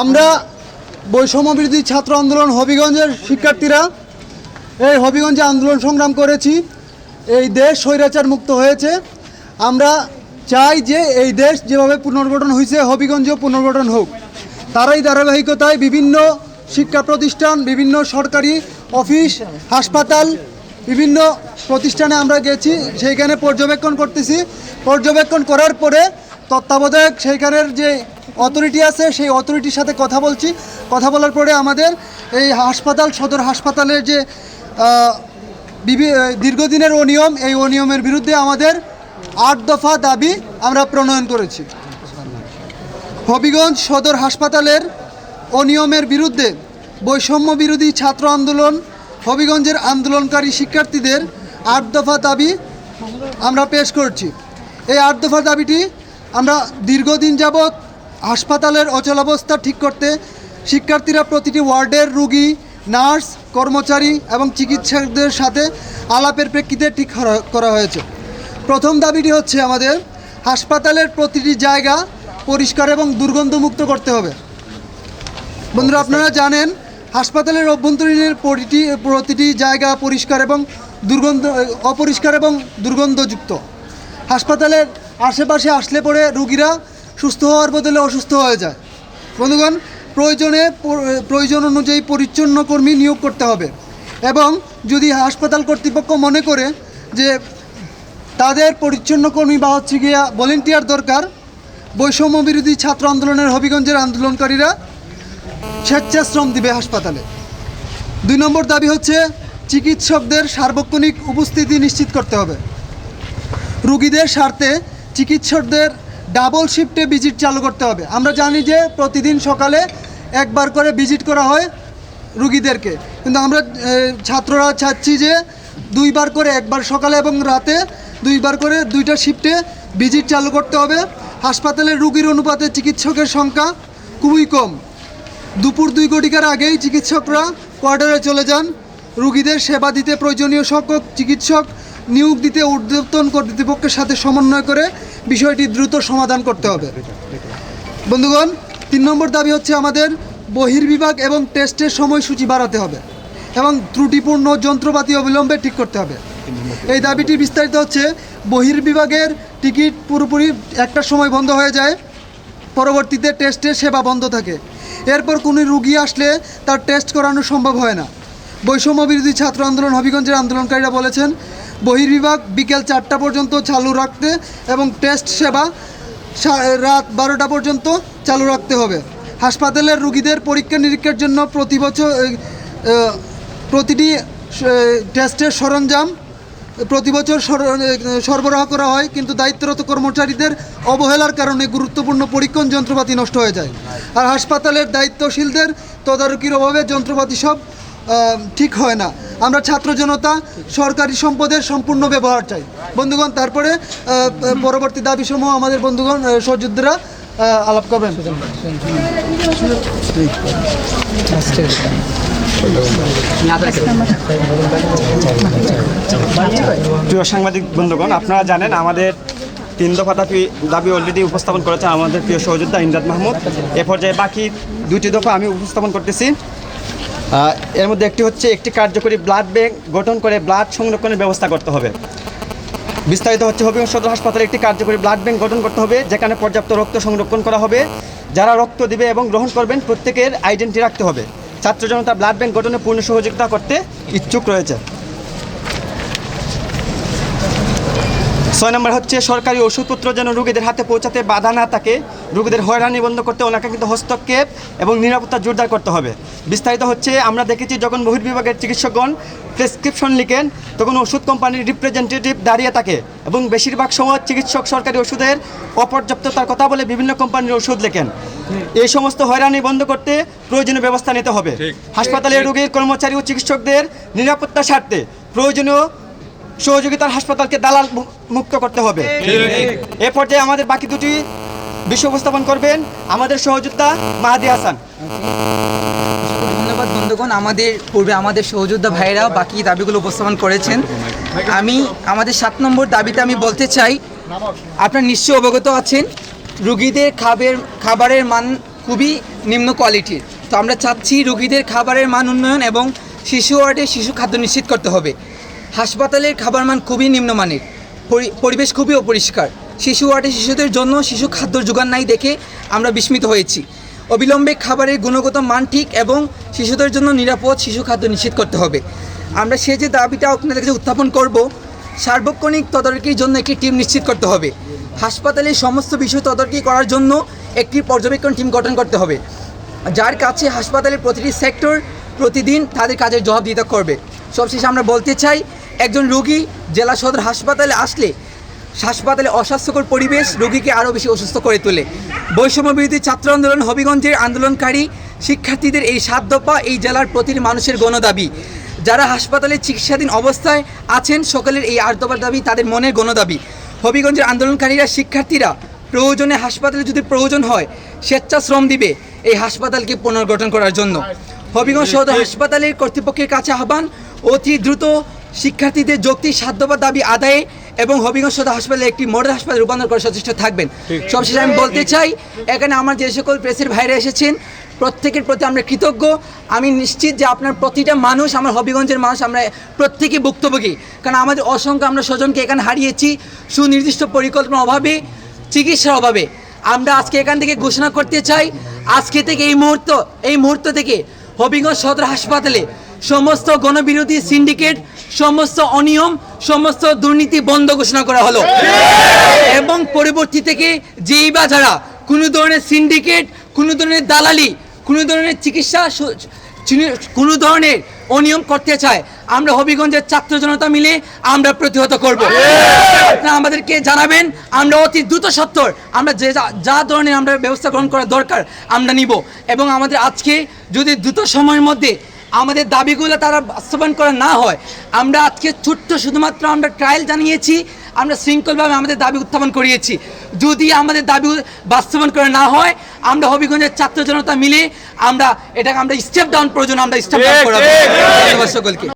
আমরা বৈষম্য বিরোধী ছাত্র আন্দোলন হবিগঞ্জের শিক্ষার্থীরা, এই হবিগঞ্জে আন্দোলন সংগ্রাম করেছি। এই দেশ স্বৈরাচার মুক্ত হয়েছে। আমরা চাই যে এই দেশ যেভাবে পুনর্গঠন হয়েছে হবিগঞ্জেও পুনর্গঠন হোক। তারই ধারাবাহিকতায় বিভিন্ন শিক্ষা প্রতিষ্ঠান, বিভিন্ন সরকারি অফিস, হাসপাতাল, বিভিন্ন প্রতিষ্ঠানে আমরা গেছি। সেইখানে পর্যবেক্ষণ করতেছি। পর্যবেক্ষণ করার পরে তত্ত্বাবধায়ক সেইখানের যে অথরিটি আছে, সেই অথরিটির সাথে কথা বলছি। কথা বলার পরে আমাদের এই হাসপাতাল, সদর হাসপাতালের যে দীর্ঘদিনের অনিয়ম, এই অনিয়মের বিরুদ্ধে আমাদের আট দফা দাবি আমরা প্রণয়ন করেছি। হবিগঞ্জ সদর হাসপাতালের অনিয়মের বিরুদ্ধে বৈষম্য বিরোধী ছাত্র আন্দোলন, হবিগঞ্জের আন্দোলনকারী শিক্ষার্থীদের আট দফা দাবি আমরা পেশ করছি। এই আট দফা দাবিটি আমরা দীর্ঘদিন যাবৎ হাসপাতালের অচলাবস্থা ঠিক করতে শিক্ষার্থীরা প্রতিটি ওয়ার্ডের রুগী নার্স কর্মচারী এবং চিকিৎসকদের সাথে আলাপের প্রেক্ষিতে ঠিক করা- হয়েছে। প্রথম দাবিটি হচ্ছে আমাদের হাসপাতালের প্রতিটি জায়গা পরিষ্কার এবং দুর্গন্ধমুক্ত করতে হবে। বন্ধুরা আপনারা জানেন হাসপাতালের অভ্যন্তরীণের প্রতিটি প্রতিটি জায়গা পরিষ্কার এবং দুর্গন্ধ অপরিষ্কার এবং দুর্গন্ধযুক্ত। হাসপাতালের আশেপাশে আসলে পরে রুগীরা সুস্থ হওয়ার বদলে অসুস্থ হয়ে যায়। বন্ধুগণ, প্রয়োজনে প্রয়োজন অনুযায়ী পরিচ্ছন্ন কর্মী নিয়োগ করতে হবে এবং যদি হাসপাতাল কর্তৃপক্ষ মনে করে যে তাদের পরিচ্ছন্ন কর্মী বা হচ্ছে গিয়া ভলেন্টিয়ার দরকার, বৈষম্য বিরোধী ছাত্র আন্দোলনের হবিগঞ্জের আন্দোলনকারীরা স্বেচ্ছাশ্রম দিবে হাসপাতালে। দুই নম্বর দাবি হচ্ছে চিকিৎসকদের সার্বক্ষণিক উপস্থিতি নিশ্চিত করতে হবে। রুগীদের স্বার্থে চিকিৎসকদের ডাবল শিফটে ভিজিট চালু করতে হবে। আমরা জানি যে প্রতিদিন সকালে একবার করে ভিজিট করা হয় রুগীদেরকে। কিন্তু আমরা ছাত্ররা চাচ্ছি যে দুইবার করে, একবার সকালে এবং রাতে দুইবার করে দুইটা শিফটে ভিজিট চালু করতে হবে। হাসপাতালে রুগীর অনুপাতে চিকিৎসকের সংখ্যা খুবই কম। দুপুর দুই ঘটিকার আগেই চিকিৎসকরা কোয়ার্টারে চলে যান। রুগীদের সেবা দিতে প্রয়োজনীয় সংখ্যক চিকিৎসক নিয়োগ দিতে ঊর্ধ্বতন কর্তৃপক্ষের সাথে সমন্বয় করে বিষয়টি দ্রুত সমাধান করতে হবে। বন্ধুগণ, তিন নম্বর দাবি হচ্ছে আমাদের বহির্বিভাগ এবং টেস্টের সময়সূচি বাড়াতে হবে এবং ত্রুটিপূর্ণ যন্ত্রপাতি অবিলম্বে ঠিক করতে হবে। এই দাবিটি বিস্তারিত হচ্ছে, বহির্বিভাগের টিকিট পুরোপুরি একটা সময় বন্ধ হয়ে যায়, পরবর্তীতে টেস্টের সেবা বন্ধ থাকে। এরপর কোনো রুগী আসলে তার টেস্ট করানো সম্ভব হয় না। বৈষম্য বিরোধী ছাত্র আন্দোলন হবিগঞ্জের আন্দোলনকারীরা বলেছেন বহির্বিভাগ বিকেল চারটা পর্যন্ত চালু রাখতে এবং টেস্ট সেবা রাত বারোটা পর্যন্ত চালু রাখতে হবে। হাসপাতালের রুগীদের পরীক্ষা নিরীক্ষার জন্য প্রতি বছর প্রতিটি টেস্টের সরঞ্জাম প্রতি বছর সরবরাহ করা হয়, কিন্তু দায়িত্বরত কর্মচারীদের অবহেলার কারণে গুরুত্বপূর্ণ পরীক্ষণ যন্ত্রপাতি নষ্ট হয়ে যায়। আর হাসপাতালের দায়িত্বশীলদের তদারকির অভাবে যন্ত্রপাতি সব ঠিক হয় না। আমরা ছাত্র জনতা, সরকারি সম্পদের সম্পূর্ণ ব্যবহার চাই। বন্ধুগণ, তারপরে পরবর্তী দাবিসমূহ আমাদের বন্ধুগণ সহযোদ্ধারা আলাপ করবেন। প্রিয় সাংবাদিক বন্ধুগণ, আপনারা জানেন আমাদের তিন দফা দাবি দাবি অলরেডি উপস্থাপন করেছে আমাদের প্রিয় সহযোদ্ধা ইমদাদ মাহমুদ। এ পর্যায়ে বাকি দুটি দফা আমি উপস্থাপন করতেছি। এর মধ্যে একটি হচ্ছে একটি কার্যকরী ব্লাড ব্যাংক গঠন করে ব্লাড সংরক্ষণের ব্যবস্থা করতে হবে। বিস্তারিত হচ্ছে হবিগঞ্জ সদর হাসপাতালে একটি কার্যকরী ব্লাড ব্যাংক গঠন করতে হবে, যেখানে পর্যাপ্ত রক্ত সংরক্ষণ করা হবে। যারা রক্ত দিবে এবং গ্রহণ করবেন, প্রত্যেকের আইডেন্টি রাখতে হবে। ছাত্র জনতা ব্লাড ব্যাংক গঠনে পূর্ণ সহযোগিতা করতে ইচ্ছুক রয়েছে। ছয় নম্বর হচ্ছে সরকারি ওষুধপত্র যেন রোগীদের হাতে পৌঁছাতে বাধা না থাকে রোগীদের হয়রানি বন্ধ করতে অনাকাঙ্ক্ষিত হস্তক্ষেপ এবং নিরাপত্তা জোরদার করতে হবে। বিস্তারিত হচ্ছে আমরা দেখেছি যখন বহির্বিভাগের চিকিৎসকগণ প্রেসক্রিপশন লিখেন তখন ওষুধ কোম্পানির রিপ্রেজেন্টেটিভ দাঁড়িয়ে থাকে এবং বেশিরভাগ সময় চিকিৎসক সরকারি ওষুধের অপর্যাপ্ততার কথা বলে বিভিন্ন কোম্পানির ওষুধ লেখেন। এই সমস্ত হয়রানি বন্ধ করতে প্রয়োজনীয় ব্যবস্থা নিতে হবে। হাসপাতালে রোগীর কর্মচারী ও চিকিৎসকদের নিরাপত্তার স্বার্থে প্রয়োজনীয় সহযোগিতার হাসপাতালকে দালাল মুক্ত করতে হবে। এ পর্যায়ে আমাদের বাকি দুটি বিষয় উপস্থাপন করবেন আমাদের সহযোদ্ধা মাহাদি হাসান। ধন্যবাদ বন্ধুগণ আমাদের পূর্বে আমাদের সহযোদ্ধা ভাইরা বাকি দাবিগুলো উপস্থাপন করেছেন। আমি আমাদের সাত নম্বর দাবিতে আমি বলতে চাই আপনারা নিশ্চয়ই অবগত আছেন রুগীদের খাবের খাবারের মান খুবই নিম্ন কোয়ালিটির তো আমরা চাচ্ছি রুগীদের খাবারের মান উন্নয়ন এবং শিশু ওয়ার্ডে শিশু খাদ্য নিশ্চিত করতে হবে। হাসপাতালের খাবার মান খুবই নিম্নমানের, পরি- পরিবেশ খুবই অপরিষ্কার। শিশু ওয়ার্ডে শিশুদের জন্য শিশু খাদ্য যোগান নাই দেখে আমরা বিস্মিত হয়েছি। অবিলম্বে খাবারের গুণগত মান ঠিক এবং শিশুদের জন্য নিরাপদ শিশু খাদ্য নিশ্চিত করতে হবে। আমরা সে যে দাবিটা আপনাদের কাছে উত্থাপন করব, সার্বক্ষণিক তদারকির জন্য একটি টিম নিশ্চিত করতে হবে। হাসপাতালের সমস্ত বিষয় তদারকি করার জন্য একটি পর্যবেক্ষণ টিম গঠন করতে হবে। যার কাছে হাসপাতালের প্রতিটি সেক্টর প্রতিদিন তাদের কাজের জবাবদিহিতা করবে। সবশেষে আমরা বলতে চাই একজন রোগী জেলা সদর হাসপাতালে আসলে হাসপাতালে অস্বাস্থ্যকর পরিবেশ রোগীকে আরও বেশি অসুস্থ করে তোলে। বৈষম্য বিরোধী ছাত্র আন্দোলন, হবিগঞ্জের আন্দোলনকারী শিক্ষার্থীদের এই সাত দফা এই জেলার প্রতিটি মানুষের গণদাবি। যারা হাসপাতালে চিকিৎসাধীন অবস্থায় আছেন, সকলের এই আট দফার দাবি তাদের মনের গণদাবি। হবিগঞ্জের আন্দোলনকারীরা শিক্ষার্থীরা প্রয়োজনে হাসপাতালে যদি প্রয়োজন হয়, স্বেচ্ছাশ্রম দিবে এই হাসপাতালকে পুনর্গঠন করার জন্য। হবিগঞ্জ সদর হাসপাতালের কর্তৃপক্ষের কাছে আহ্বান, অতি দ্রুত শিক্ষার্থীদের যৌক্তিক সাধ্যবা দাবি আদায়ে এবং হবিগঞ্জ সদর হাসপাতালে একটি মডেল হাসপাতাল রূপান্তর করার সচেষ্ট থাকবেন। সবশেষে আমি বলতে চাই এখানে আমার যে সকল প্রেসের ভাইরা এসেছেন প্রত্যেকের প্রতি আমরা কৃতজ্ঞ। আমি নিশ্চিত যে আপনার প্রতিটা মানুষ আমার হবিগঞ্জের মানুষ আমরা প্রত্যেকে ভুক্তভোগী। কারণ আমাদের অসংখ্য আমরা স্বজনকে এখানে হারিয়েছি সুনির্দিষ্ট পরিকল্পনা অভাবে চিকিৎসার অভাবে। আমরা আজকে এখান থেকে ঘোষণা করতে চাই আজকে থেকে এই মুহূর্ত এই মুহূর্ত থেকে হবিগঞ্জ সদর হাসপাতালে সমস্ত গণবিরোধী সিন্ডিকেট সমস্ত অনিয়ম, সমস্ত দুর্নীতি বন্ধ ঘোষণা করা হলো। এবং পরবর্তী থেকে যেই বা যারা কোনো ধরনের সিন্ডিকেট কোনো ধরনের দালালি, কোনো ধরনের চিকিৎসা কোনো ধরনের অনিয়ম করতে চায়, আমরা হবিগঞ্জের ছাত্র জনতা মিলে আমরা প্রতিহত করব। আপনারা আমাদেরকে জানাবেন, আমরা অতি দ্রুত সত্তর, আমরা যে যা- ধরনের আমরা ব্যবস্থা গ্রহণ করা দরকার আমরা নিব। এবং আমাদের আজকে যদি দ্রুত সময়ের মধ্যে আমাদের দাবিগুলো তারা বাস্তবায়ন করা না হয়। আমরা আজকে ছোট্ট শুধুমাত্র আমরা ট্রায়াল জানিয়েছি আমরা শৃঙ্খলভাবে আমাদের দাবি উত্থাপন করিয়েছি। যদি আমাদের দাবি বাস্তবায়ন করে না হয় আমরা হবিগঞ্জের ছাত্র জনতা মিলে আমরা এটাকে আমরা স্টেপ ডাউন প্রয়োজন আমরা স্টেপ ডাউন করাবো। সকলকে।